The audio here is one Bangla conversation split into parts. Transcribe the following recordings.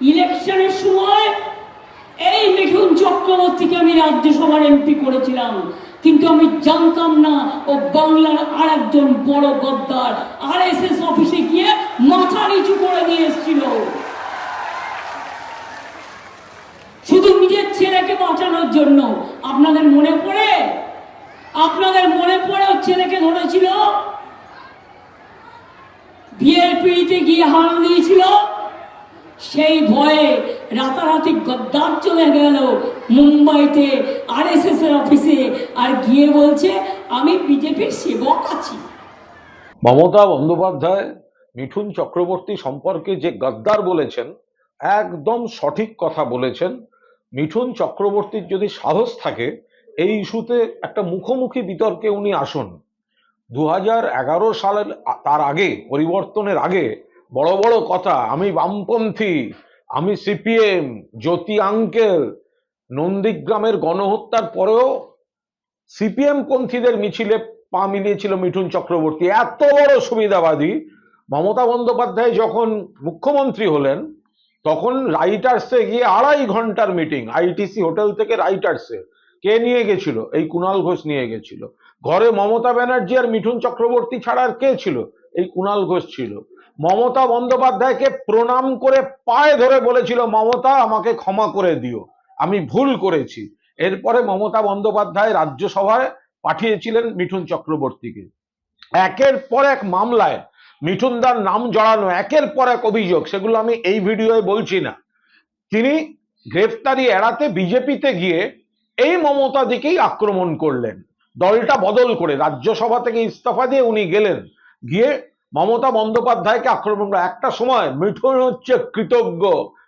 ইলেকশনের সময় এই মিঠুন চক্রবর্তীকে আমি রাজ্যসভার এমপি করেছিলাম। কিন্তু আমি জানতাম না ও বাংলার আর একজন বড় গদ্দার আর এস এস অফিসে গিয়ে মাথা নিচু করে নিয়ে এসেছিল। শুধু নিজের ছেলেকে বাঁচানোর জন্য। আপনাদের মনে পড়ে? আপনাদের মনে পড়ে ওর ছেলেকে ধরেছিল? বিয়ের পিড়িতে গিয়ে হারানো দিয়েছিল? সেই ভয়ে রাতারাতি গদ্দার চলে গেল। মুম্বাইতে আর এস এর অফিসে আর গিয়ে বলছে, আমি বিজেপির সেবক আছি। মমতা বন্দ্যোপাধ্যায় মিঠুন চক্রবর্তী সম্পর্কে যে গদ্দার বলেছেন, একদম সঠিক কথা বলেছেন। মিঠুন চক্রবর্তীর যদি সাহস থাকে, এই ইস্যুতে একটা মুখোমুখি বিতর্কে উনি আসুন। দু সালের, তার আগে, পরিবর্তনের আগে বড় বড় কথা, আমি বামপন্থী, আমি সিপিএম, জ্যোতি আঙ্কেল, নন্দীগ্রামের গণহত্যার পরেও সিপিএম পন্থীদের মিছিলে পা মিলিয়েছিল মিঠুন চক্রবর্তী। এত বড় সুবিধাবাদী। মমতা বন্দ্যোপাধ্যায় যখন মুখ্যমন্ত্রী হলেন, তখন রাইটার্সে গিয়ে আড়াই ঘণ্টার মিটিং, আইটিসি হোটেল থেকে রাইটার্সে। কে নিয়ে গেছিল? এই কুণাল ঘোষ নিয়ে গেছিল। ঘরে মমতা ব্যানার্জি আর মিঠুন চক্রবর্তী ছাড়া আর কে ছিল? এই কুণাল ঘোষ ছিল। মমতা বন্দ্যোপাধ্যায়কে প্রণাম করে পায়ে ধরে বলেছিল, মমতা, আমাকে ক্ষমা করে দিও। আমি ভুল করেছি। এরপরে মমতা বন্দ্যোপাধ্যায় রাজ্যসভায় পাঠিয়েছিলেন মিঠুন চক্রবর্তীকে। একের পর এক মামলায় মিঠুনদার নাম জড়ানো, একের পর এক অভিযোগ, সেগুলো আমি এই ভিডিওয়ে বলছি না। তিনি গ্রেফতারি এড়াতে বিজেপিতে গিয়ে এই মমতা দিকেই আক্রমণ করলেন। দলটা বদল করে রাজ্যসভা থেকে ইস্তফা দিয়ে উনি গেলেন। গিয়ে মমতা বন্দ্যোপাধ্যায়কে আক্রমণ করে। একটা সময় মিঠুন হচ্ছে কৃতজ্ঞ।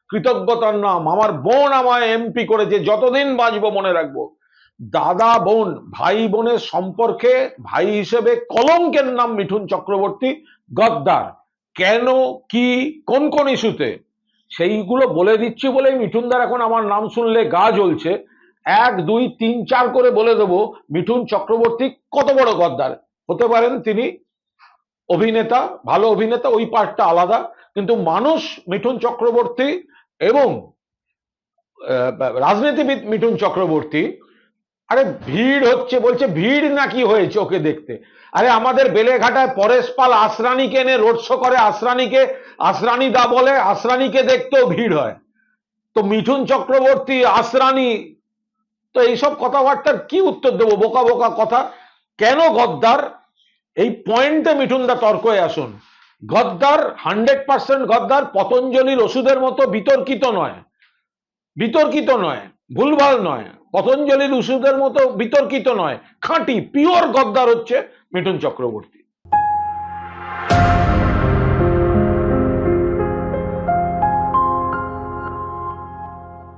কৃতজ্ঞতার নাম। আমার বোন আমায় এমপি করেছে যতদিন বাঁচবো মনে রাখব। দাদা, বোন, ভাই, বোনের সম্পর্কে ভাই হিসেবে কলঙ্কের নাম মিঠুন চক্রবর্তী গদ্দার। কেন, কি, কোন কোন ইস্যুতে? সেইগুলো বলে দিচ্ছি বলেই মিঠুনদার এখন আমার নাম শুনলে গা জ্বলছে। এক, দুই, তিন, চার করে বলে দেবো, মিঠুন চক্রবর্তী কত বড় গদ্দার। হতে পারেন তিনি অভিনেতা, ভালো অভিনেতা, ওই পার্টটা আলাদা, কিন্তু মানুষ মিঠুন চক্রবর্তী এবং রাজনীতিবিদ মিঠুন চক্রবর্তী, আরে ভিড় হচ্ছে, বলছে ভিড় নাকি হয়েছে ওকে দেখতে। আরে আমাদের বেলেঘাটায় পরেশ পাল আসরানিকে এনে রোড শো করে আসরানিকে আসরানি দা বলে আসরানিকে দেখতেও ভিড় হয়। তো মিঠুন চক্রবর্তী আসরানি তো এইসব কথাবার্তার কি উত্তর দেবো? বোকা বোকা কথা। কেন গদ্দার? এই পয়েন্টে মিঠুন দা তর্কে আসুন। গদ্দার হান্ড্রেড পার্সেন্ট গদ্দার পতঞ্জলির ওষুধের মতো বিতর্কিত নয়। বিতর্কিত নয়, ভুলভাল নয়। পতঞ্জলির ওষুধের মতো বিতর্কিত নয়। খাঁটি, পিওর গদ্দার হচ্ছে মিঠুন চক্রবর্তী।